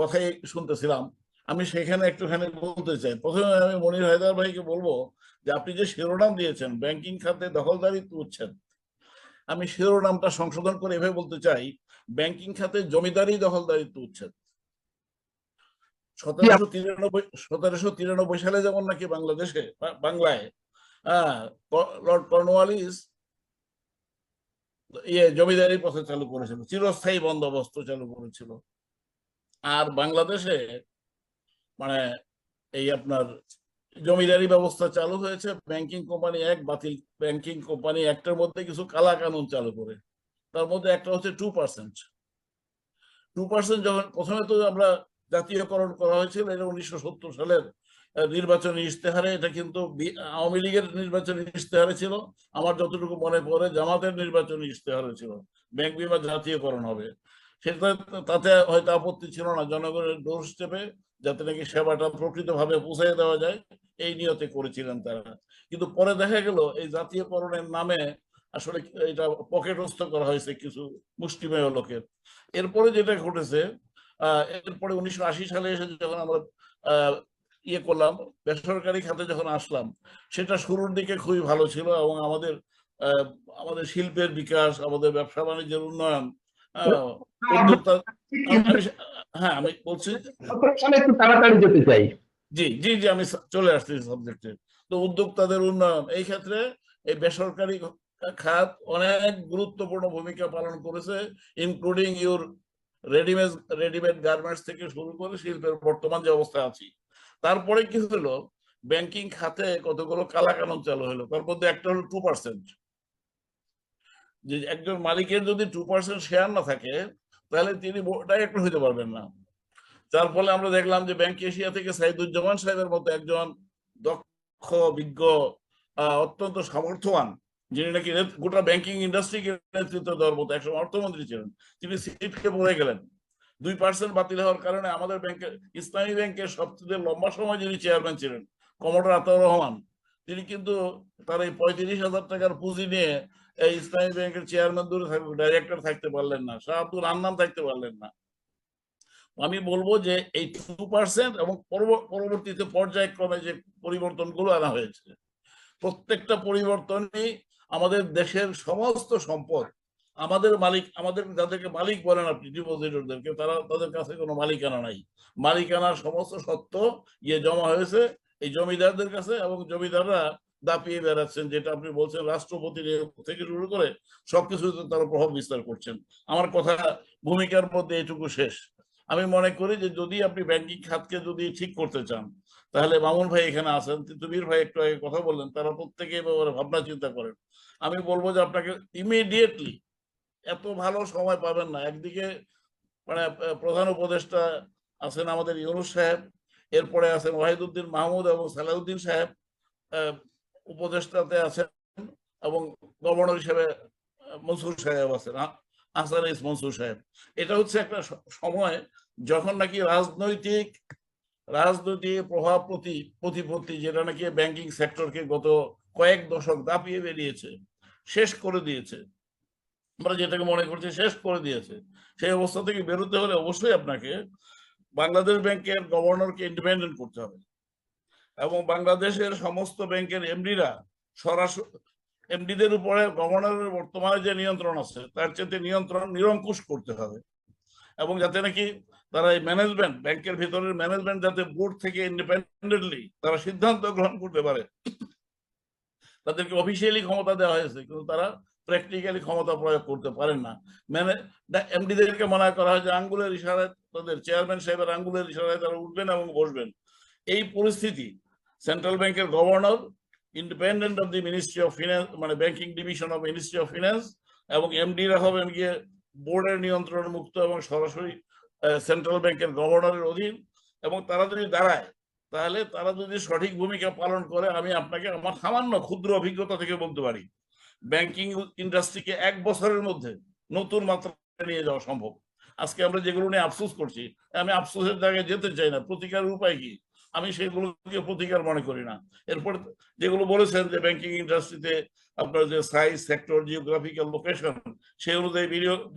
কথাই শুনতেছিলাম। আমি সেখানে একটুখানি বলতে চাই। প্রথমে আমি মনির হায়দার ভাইকে বলব যে আপনি যে শিরোনাম দিয়েছেন ব্যাংকিং খাতে দখলদারিত্ব উচ্ছেদ আমি শিরোনামটা সংশোধন করে এভাবে বলতে চাই ব্যাংকিং খাতে জমিদারি দখলদারিত্ব উচ্ছেদ সতেরোশো তিরানব্বই সতেরোশো তিরানব্বই সালে যেমন নাকি বাংলাদেশে বাংলায় হ্যাঁ লর্ড কর্নওয়ালিস ইয়ে জমিদারি পথে চালু করেছিল চিরস্থায়ী বন্দোবস্ত চালু করেছিল। আর বাংলাদেশে মানে এই আপনার জমিদারি ব্যবস্থা চালু হয়েছে ব্যাংকিং কোম্পানি এক বাতিল ব্যাংকিং কোম্পানি একটার মধ্যে কিছু কালা কানুন চালু করে। তার মধ্যে একটা হচ্ছে টু পার্সেন্ট টু পার্সেন্ট যখন প্রথমে তো আমরা জাতীয়করণ করা হয়েছিল, এটা উনিশশো সত্তর সালের নির্বাচনী ইশতেহারে, এটা কিন্তু আওয়ামী লীগের নির্বাচনী ইশতেহারে ছিল। আমার যতটুকু মনে পড়ে, জামাতের নির্বাচনী ইশতেহারে ছিল। ব্যাংক বিমা জাতীয়করণ হবে। সেটা তাতে হয়তো আপত্তি ছিল না। জনগণের ডোর স্টেপে যাতে নাকি সেবাটা প্রকৃতভাবে পৌঁছে দেওয়া যায়, এই নিয়তে করেছিলেন তারা। কিন্তু পরে দেখা গেল, এই জাতীয়করণের নামে আসলে এটা পকেটস্থ করা হয়েছে কিছু মুষ্টিমেয় লোকের। এরপরে যেটা ঘটেছে এরপরে উনিশশো আশি সালে এসে যখন আমরা ইয়ে করলাম, বেসরকারি খাতে যখন আসলাম, সেটা শুরুর দিকে খুবই ভালো ছিল এবং আমাদের আমাদের শিল্পের বিকাশ, আমাদের ব্যবসা বাণিজ্যের উন্নয়ন হ্যাঁ আমি বলছি একটু তাড়াতাড়ি যেতে চাই। জি জি জি আমি চলে আসছি সাবজেক্টে তো উদ্যোক্তাদের উন্নয়ন এই ক্ষেত্রে এই বেসরকারি খাত অনেক গুরুত্বপূর্ণ ভূমিকা পালন করেছে including your readymade readymade garments থেকে শুরু করে শিল্পের বর্তমান যে অবস্থা আছি। তারপরে কি হলো? ব্যাংকিং খাতে কতগুলো কালাকানুন চালু হলো তার মধ্যে একটা হলো টু পার্সেন্ট যে একজন মালিকের যদি টু পার্সেন্ট শেয়ার না থাকে, তাহলে তিনি ডাইরেক্টর হইতে পারবেন না। যার ফলে আমরা দেখলাম যে ব্যাংক এশিয়া থেকে সাইদুজ্জামান সাহেবের মতো একজন দক্ষ, বিজ্ঞ অত্যন্ত সামর্থ্যবান, যিনি নাকি গোটা ব্যাংকিং ইন্ডাস্ট্রিকে নেতৃত্ব দেওয়ার মতো একসময় অর্থমন্ত্রী ছিলেন, তিনি সিটকে পড়ে গেলেন। দুই পার্সেন্ট বাতিল হওয়ার কারণে আমাদের ব্যাংকের ইসলামী ব্যাংকের সবচেয়ে লম্বা সময় যিনি চেয়ারম্যান ছিলেন, কমোডর আতাউর রহমান, তিনি কিন্তু তার এই পঁয়ত্রিশ হাজার টাকার পুঁজি নিয়ে এই ইসলামী ব্যাংকের চেয়ারম্যান দূরে থাকবে ডাইরেক্টর থাকতে পারলেন না, শাহ আব্দুল আন্নান থাকতে পারলেন না। আমি বলব যে এই টু পার্সেন্ট এবং পরবর্তীতে পর্যায়ক্রমে যে পরিবর্তনগুলো আনা হয়েছে, প্রত্যেকটা পরিবর্তনই আমাদের দেশের সমস্ত সম্পদ, আমাদের মালিক, আমাদের যাদেরকে মালিক বলেন আপনি ডিপোজিটরদেরকে তারা তাদের কাছে কোনো মালিকানা নাই। মালিকানার সমস্ত সত্ত্ব ইয়ে জমা হয়েছে, এই জমিদারদের কাছে এবং জমিদাররা দাপিয়ে বেড়াচ্ছেন, যেটা আপনি বলছেন রাষ্ট্রপতির থেকে শুরু করে সবকিছুতে তারা প্রভাব বিস্তার করছেন। আমার কথা, ভূমিকার মধ্যে এটুকু শেষ। আমি মনে করি যে যদি আপনি ব্যাংকিং খাতকে যদি ঠিক করতে চান, তাহলে মামুন ভাই এখানে আছেন তিতুমির ভাই একটু আগে কথা বললেন, তারা প্রত্যেকে ব্যাপারে ভাবনা চিন্তা করেন। আমি বলব যে আপনাকে ইমিডিয়েটলি এত ভালো সময় পাবেন না। একদিকে মানে প্রধান উপদেষ্টা আছেন আমাদের ইউনুস সাহেব, এরপরে আছেন ওয়াহিদুদ্দিন মাহমুদ এবং সালাউদ্দিন সাহেব উপদেষ্টাতে আছেন এবং গভর্নর হিসেবে মনসুর সাহেব আছেন, আ- আহসান ইস মনসুর সাহেব। এটা হচ্ছে একটা সময় যখন নাকি রাজনৈতিক রাজনৈতিক প্রভাব প্রতি, প্রতিপত্তি যেটা নাকি ব্যাংকিং সেক্টরকে গত কয়েক দশক দাপিয়ে বেরিয়েছে, শেষ করে দিয়েছে, আমরা যেটাকে মনে করছি শেষ করে দিয়েছে, সেই অবস্থা থেকে বেরোতে হলে অবশ্যই আপনাকে বাংলাদেশ ব্যাংকের গভর্নরকে ইন্ডিপেন্ডেন্ট করতে হবে। এবং বাংলাদেশের সমস্ত ব্যাংকের এমডিরা সরাসরি এমডিদের উপরে, গভর্নরের বর্তমানে যে নিয়ন্ত্রণ আছে, তার চেয়ে নিয়ন্ত্রণ নিরঙ্কুশ করতে হবে। এবং যাতে নাকি তারা এই ম্যানেজমেন্ট ব্যাংকের ভিতরের ম্যানেজমেন্ট যাতে বোর্ড থেকে ইন্ডিপেন্ডেন্টলি তারা সিদ্ধান্ত গ্রহণ করতে পারে। তাদেরকে অফিসিয়ালি ক্ষমতা দেওয়া হয়েছে, কিন্তু তারা প্র্যাকটিক্যালি ক্ষমতা প্রয়োগ করতে পারেন না। মানে এমডিদেরকে মনে করা হয় যে আঙ্গুলের ইশারায় তাদের চেয়ারম্যান সাহেবের আঙ্গুলের ইশারায় তারা উঠবেন এবং বসবেন। এই পরিস্থিতি সেন্ট্রাল ব্যাংকের governor independent of the ministry of finance মানে banking division of ministry of finance এবং এমডিরা হবেন গিয়ে বোর্ডের নিয়ন্ত্রণ মুক্ত এবং সরাসরি সেন্ট্রাল ব্যাংকের গভর্নরের অধীন, এবং তারা যদি দাঁড়ায়, তাহলে তারা যদি সঠিক ভূমিকা পালন করে, আমি আপনাকে আমার সামান্য ক্ষুদ্র অভিজ্ঞতা থেকে বলতে পারি। ব্যাংকিং ইন্ডাস্ট্রিকে এক বছরের মধ্যে নতুন মাত্রা নিয়ে যাওয়া সম্ভব। আজকে আমরা যেগুলো নিয়ে আফসোস করছি, আমি আফসোসের জায়গায় যেতে চাই না। প্রতিকারের উপায় কি? আমি সেগুলোকে প্রতিকার মনে করি না। এরপর যেগুলো বলেছেন যে ব্যাংকিং ইন্ডাস্ট্রিতে আপনার যে সাইজ সেক্টর জিওগ্রাফিক্যাল লোকেশন সেই অনুযায়ী বিনিয়োগ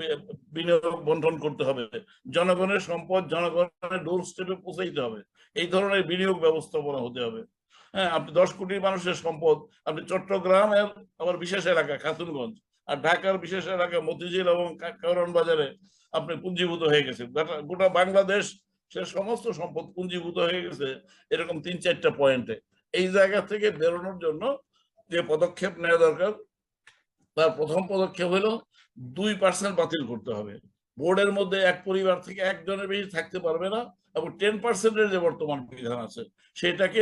বিনিয়োগ বন্টন করতে হবে। জনগণের সম্পদ, জনগণের ডোর স্টেপে পৌঁছাইতে হবে। এই ধরনের বিনিয়োগ ব্যবস্থাপনা হতে হবে। হ্যাঁ আপনি দশ কোটি মানুষের সম্পদ, আপনি চট্টগ্রামের আবার বিশেষ এলাকা, খাতুনগঞ্জ, আর ঢাকার বিশেষ এলাকা মতিঝিল এবং কারণ বাজারে আপনি পুঞ্জীভূত হয়ে গেছে গোটা- গোটা বাংলাদেশ সে সমস্ত সম্পদ পুঞ্জীভূত হয়ে গেছে এরকম তিন চারটা পয়েন্টে এই জায়গা থেকে বেরোনোর জন্য যে পদক্ষেপ নেওয়া দরকার, তার প্রথম পদক্ষেপ হলো দুই পার্সেন্ট বাতিল করতে হবে। বোর্ডের মধ্যে এক পরিবার থেকে একজনের বেশি থাকতে পারবে না এবং টেন পার্সেন্টের যে বর্তমান বিধান আছে, সেটাকে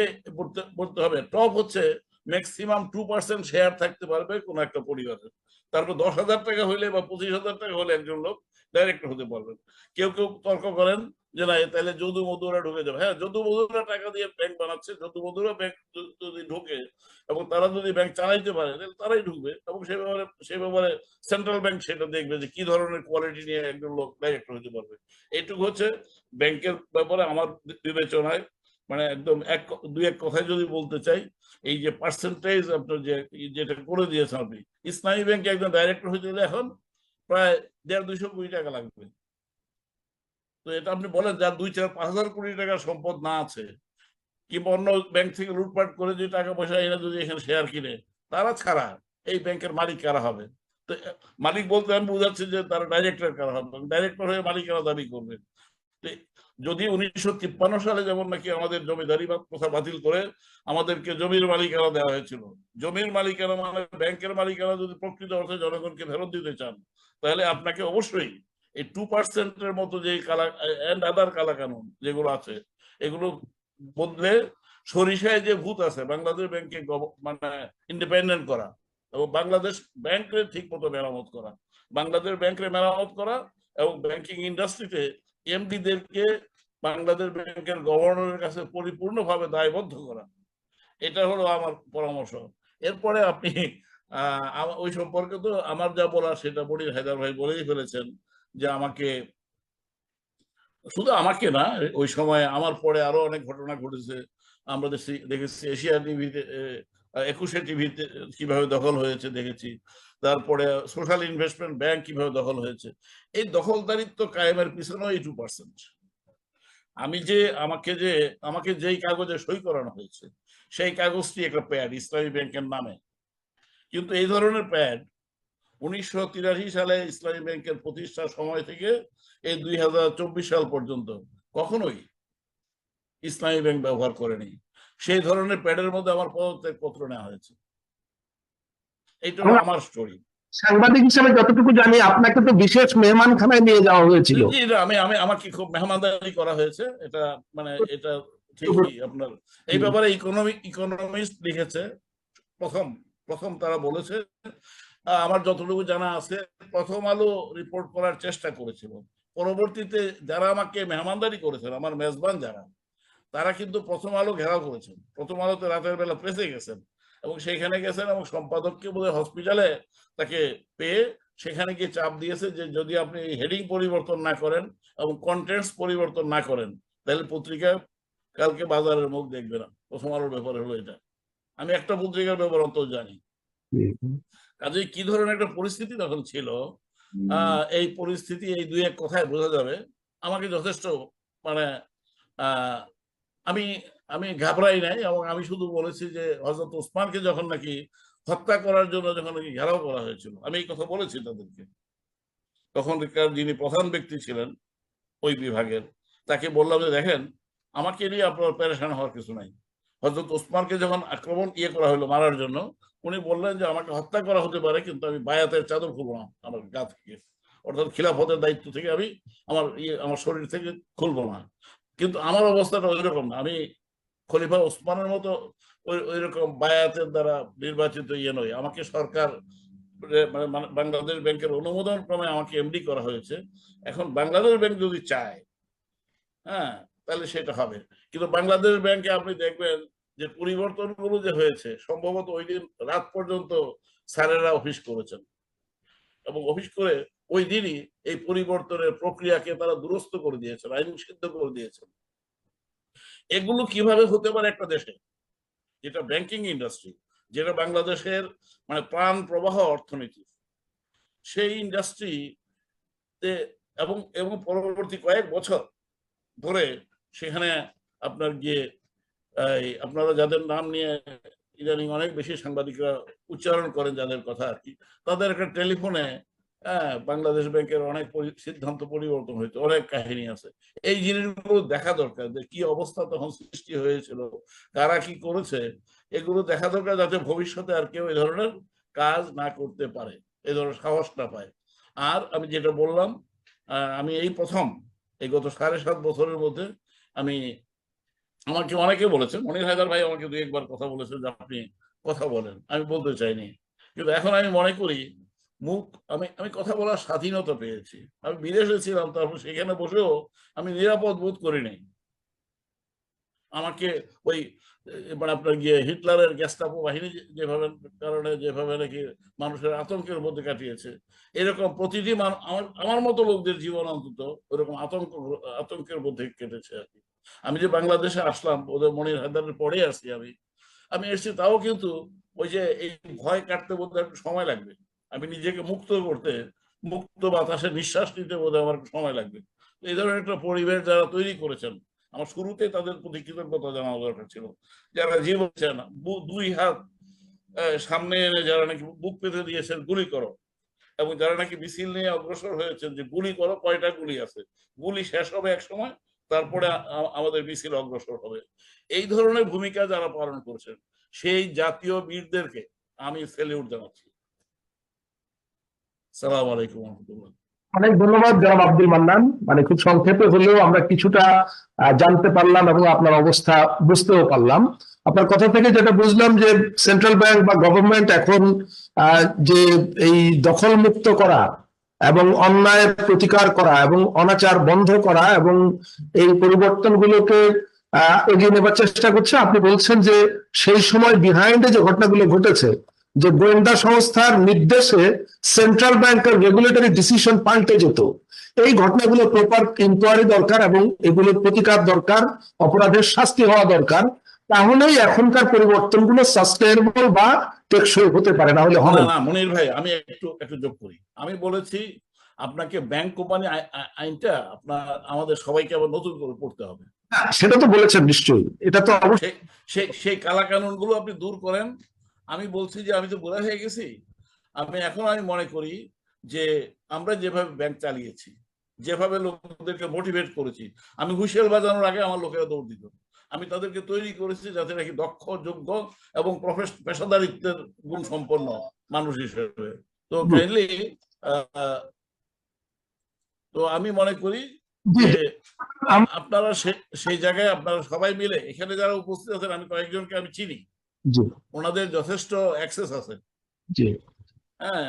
বলতে হবে। টপ হচ্ছে ম্যাক্সিমাম টু পার্সেন্ট শেয়ার থাকতে পারবে কোন একটা পরিবারে। তারপর দশ হাজার টাকা হইলে বা পঁচিশ হাজার টাকা হলে একজন লোক ডাইরেক্টর হতে পারবেন। কেউ কেউ তর্ক করেন যে না, তাহলে যদু মধুরা ঢুকে যাবে। হ্যাঁ যদু মধুরা টাকা দিয়ে ব্যাংক বানাচ্ছে, যদু মধুরা ব্যাংক যদি ঢুকে এবং তারা যদি ব্যাংক চালাইতে পারে, তাহলে তারাই ঢুকবে এবং সে ব্যাপারে সে ব্যাপারে সেন্ট্রাল ব্যাংক সেটা দেখবে যে কি ধরনের কোয়ালিটি নিয়ে একজন লোক পারবে। এইটুকু হচ্ছে ব্যাংকের ব্যাপারে আমার বিবেচনায়। মানে একদম এক দুই এক কথায় যদি বলতে চাই, এই যে পার্সেন্টেজ আপনার যে, যেটা করে দিয়েছেন আপনি ইসলামী ব্যাংকে একজন ডাইরেক্টর হতে গেলে এখন প্রায় দেড় দুইশো কোটি টাকা লাগবে। তো এটা আপনি বলেন যার দুই চার পাঁচ হাজার কোটি টাকার সম্পদ না আছে। কিংবা অন্য ব্যাংক থেকে লুটপাট করে যদি টাকা পয়সা এনে যদি এখানে শেয়ার কিনে, তারা ছাড়া এই ব্যাংকের মালিক কারা হবে? তো মালিক বলতে আমি বুঝাচ্ছি যে তারা ডাইরেক্টর কারা হবে? ডাইরেক্টর হয়ে মালিকেরা দাবি করবে। যদি উনিশশো তিপ্পান্ন সালে যেমন নাকি আমাদের জমিদারি প্রথা বাতিল করে, আমাদেরকে জমির মালিকানা দেওয়া হয়েছিল। জমির মালিকানা মানে ব্যাংকের মালিকানা যদি প্রকৃত অর্থে জনগণকে ফেরত দিতে চান, তাহলে আপনাকে অবশ্যই এই টু পার্সেন্টের মতো যে কালা কানুন যেগুলো আছে, এগুলো বদলে সরিষায় যে ভূত আছে, বাংলাদেশ ব্যাংকে মানে ইন্ডিপেন্ডেন্ট করা, এবং বাংলাদেশ ব্যাংকে ঠিক মতো মেরামত করা, বাংলাদেশ ব্যাংকে মেরামত করা, এবং ব্যাংকিং ইন্ডাস্ট্রিতে এমডিদেরকে বাংলাদেশ ব্যাংকের গভর্নরের কাছে পরিপূর্ণভাবে দায়বদ্ধ করা। এটা হলো আমার পরামর্শ। এরপরে আপনি ওই সম্পর্কে তো আমার যা বলা সেটা বড়ি হায়দার ভাই বলেই ফেলেছেন। যে আমাকে, শুধু আমাকে না, ওই সময় আমার পরে আরও অনেক ঘটনা ঘটেছে। আমরা দেখেছি এশিয়া টিভিতে একুশে টিভিতে কীভাবে দখল হয়েছে দেখেছি। তারপরে সোশ্যাল ইনভেস্টমেন্ট ব্যাংক কীভাবে দখল হয়েছে। এই দখলদারিত্ব কায়েমের পিছনে এই টু পার্সেন্ট আমি যে, আমাকে যে, আমাকে যেই কাগজে সই করানো হয়েছে, সেই কাগজটি একটা প্যাড ইসলামী ব্যাংকের নামে। কিন্তু এই ধরনের প্যাড উনিশশো তিরাশি সালে ইসলামী ব্যাংকের প্রতিষ্ঠার সময় থেকে এই দুই হাজার চব্বিশ সাল পর্যন্ত কখনোই ইসলামী ব্যাংক ব্যবহার করেনি। সেই ধরনের প্যাডের মধ্যে আমার পদত্যাগ পত্র নেওয়া হয়েছে। এইটা আমার স্টোরি সাংবাদিক হিসেবে যতটুকু জানি আপনাকে তো বিশেষ মেহমানখানায় নিয়ে যাওয়া হয়েছিল। আমি আমি আমাকে খুব মেহমানদারি করা হয়েছে? এটা মানে এটা ঠিকই আপনার। এই ব্যাপারে ইকোনমিক ইকোনমিস্ট লিখেছে। প্রথম প্রথম তারা বলেছে আমার যতটুকু জানা আছে, প্রথম আলো রিপোর্ট করার চেষ্টা করেছিল। পরবর্তীতে যারা আমাকে মেহমানদারি করেছেন, আমার মেজবান যারা, তারা কিন্তু প্রথম আলো ঘেরাও করেছেন। প্রথম আলোতে রাতের বেলা প্রেসে গেছেন এবং সেখানে গেছেন এবং সম্পাদককে বোধহয় হসপিটালে তাকে পেয়ে সেখানে গিয়ে চাপ দিয়েছে যে যদি আপনি হেডিং পরিবর্তন না করেন এবং কন্টেন্টস পরিবর্তন না করেন, তাহলে পত্রিকা কালকে বাজারের মুখ দেখবে না। প্রথম আলোর ব্যাপারে হলো এটা। আমি একটা পত্রিকার ব্যাপার অন্তত জানি। কাজেই কি ধরনের একটা পরিস্থিতি তখন ছিল এই পরিস্থিতি এই দুই এক কথায় বোঝা যাবে। আমাকে যথেষ্ট মানে আমি আমি ঘাবড়াই নাই এবং আমি শুধু বলেছি যে হজরত ওসমানকে যখন নাকি হত্যা করার জন্য যখন নাকি ঘেরাও করা হয়েছিল আমি এই কথা বলেছি তাদেরকে। তখনকার যিনি প্রধান ব্যক্তি ছিলেন ওই বিভাগের তাকে বললাম যে দেখেন আমাকে নিয়ে আপনার প্যারেশান হওয়ার কিছু নাই। হজরত ওসমানকে যখন আক্রমণ ইয়ে করা হলো মারার জন্য, উনি বললেন যে, আমাকে হত্যা করা হতে পারে, কিন্তু আমি বায়াতের চাদর খুলবো না, আমার গা থেকে। অর্থাৎ খিলাফতের দায়িত্ব থেকে আমি আমার ইয়ে আমার শরীর থেকে খুলবো না। কিন্তু আমার অবস্থাটা ওই রকম না। আমি খলিফা ওসমানের মতো ওই রকম বায়াতের দ্বারা নির্বাচিত ইয়ে নয় আমাকে সরকার মানে মানে বাংলাদেশ ব্যাংকের অনুমোদন ক্রমে আমাকে এমডি করা হয়েছে। এখন বাংলাদেশ ব্যাংক যদি চায় হ্যাঁ তাহলে সেটা হবে। কিন্তু বাংলাদেশ ব্যাংকে আপনি দেখবেন যে পরিবর্তনগুলো যে হয়েছে, সম্ভবত ওই দিন রাত পর্যন্ত স্যারেরা অফিস করেছেন। এবং অফিস করে ওই দিনই এই পরিবর্তনের প্রক্রিয়াকে তারা দুরস্ত করে দিয়েছেন, আইন সিদ্ধ করে দিয়েছেন। এগুলো কীভাবে হতে পারে একটা দেশে? যেটা ব্যাংকিং ইন্ডাস্ট্রি যেটা বাংলাদেশের মানে প্রাণ প্রবাহ অর্থনীতি। সেই ইন্ডাস্ট্রিতে এবং এবং পরবর্তী কয়েক বছর ধরে সেখানে আপনার গিয়ে আপনারা যাদের নাম নিয়ে ইদানিং অনেক বেশি সাংবাদিকরা উচ্চারণ করেন যাদের কথা আর কি, তাদের একটা টেলিফোনে হ্যাঁ বাংলাদেশ ব্যাংকের অনেক সিদ্ধান্ত পরিবর্তন হয়েছে, অনেক কাহিনী আছে। এই জিনিসগুলো দেখা দরকার যে কি অবস্থা তখন সৃষ্টি হয়েছিল, কারা কি করেছে, এগুলো দেখা দরকার যাতে ভবিষ্যতে আর কেউ এই ধরনের কাজ না করতে পারে এই ধরনের সাহস না পায়। আর আমি যেটা বললাম আমি এই প্রথম, এই গত সাড়ে সাত বছরের মধ্যে আমি আমাকে অনেকে বলেছে মনির হায়দার ভাই আমাকে দু একবার কথা বলেছে যে আপনি কথা বলেন, আমি বলতে চাইনি। কিন্তু এখন আমি মনে করি, মুখ, আমি আমি কথা বলার স্বাধীনতা পেয়েছি। আমি বিদেশে ছিলাম, তারপর সেখানে বসেও আমি নিরাপদ বোধ করি নাই। আমাকে ওই মানে আপনার গিয়ে হিটলারের গ্যাস্টাপো বাহিনী যেভাবে, কারণে যেভাবে নাকি মানুষের আতঙ্কের মধ্যে কাটিয়েছে, এরকম প্রতিটি আমার আমার মতো লোকদের জীবন অন্তত ওরকম আতঙ্ক, আতঙ্কের মধ্যে কেটেছে আর কি। আমি যে বাংলাদেশে আসলাম, ওদের মনির হায়দারের পরে আসছি আমি। আমি এসেছি, তাও কিন্তু ওই যে এই ভয় কাটতে বোধ একটু সময় লাগবে। আমি নিজেকে মুক্ত করতে, মুক্ত বাতাসে নিঃশ্বাস নিতে বোধ আমার সময় লাগবে। এই ধরনের একটা পরিবেশ যারা তৈরি করেছেন, আমার শুরুতে তাদের প্রতি কৃতজ্ঞতা জানানো দরকার ছিল। যারা জীবন দুই হাত সামনে এনে যারা নাকি বুক পেতে দিয়েছেন, গুলি করো। এবং যারা নাকি মিছিল নিয়ে অগ্রসর হয়েছেন, যে গুলি করো, কয়টা গুলি আছে? গুলি শেষ হবে এক সময় তারপরে আমাদের মিছিল অগ্রসর হবে। এই ধরনের ভূমিকা যারা পালন করছেন, সেই জাতীয় বীরদেরকে আমি সেলিউট জানাচ্ছি। সালাম আলাইকুম রহমতুল্লাহ। অনেক ধন্যবাদ জনাব আব্দুল মান্নান। মানে খুব সংক্ষেপে হলেও আমরা কিছুটা জানতে পারলাম এবং আপনার অবস্থা বুঝতেও পারলাম। আপনার কথা থেকে যেটা বুঝলাম যে সেন্ট্রাল ব্যাংক বা গভর্নমেন্ট এখন যে এই দখল মুক্ত করা এবং অন্যায় প্রতিকার করা এবং অনাচার বন্ধ করা এবং এই পরিবর্তনগুলোকে এগিয়ে নেবার চেষ্টা করছে। আপনি বলছেন যে সেই সময় বিহাইন্ডে যে ঘটনাগুলো ঘটেছে, যে গোয়েন্দা সংস্থার নির্দেশে সেন্ট্রাল ব্যাংকের রেগুলেটরি ডিসিশন পাল্টে যেত, এই ঘটনাগুলো প্রপার ইনকোয়ারি দরকার এবং এগুলোর প্রতিকার দরকার, অপরাধের শাস্তি হওয়া দরকার। তাহলেই এখনকার পরিবর্তনগুলো সাস্টেনেবল বা টেকসই হতে পারে না হলে হবে না মনির ভাই আমি একটু একটু যোগ করি। আমি বলেছি আপনাকে ব্যাংক কোম্পানি আইনটা আপনার আমাদের সবাইকে আবার নতুন করে পড়তে হবে। সেটা তো বলেছেন নিশ্চয়ই। এটা তো অবশ্যই সেই- কালাকানুনগুলো আপনি দূর করেন। আমি বলছি যে আমি তো বুড়া হয়ে গেছি। আমি এখন আমি মনে করি যে আমরা যেভাবে ব্যাংক চালিয়েছি যেভাবে লোকদেরকে মোটিভেট করেছি আমি হুইসেল বাজানোর আগে আমার লোকেরা দৌড় দিত। আমি তাদেরকে তৈরি করেছি যাতে নাকি দক্ষ যোগ্য এবং পেশাদারিত্বের গুণ সম্পন্ন মানুষ হিসেবে। তো। কাইন্ডলি তো আমি মনে করি যে আপনারা সেই জায়গায় আপনারা সবাই মিলে এখানে যারা উপস্থিত আছেন আমি কয়েকজনকে আমি চিনি। ওনাদের যথেষ্ট অ্যাক্সেস আছে। হ্যাঁ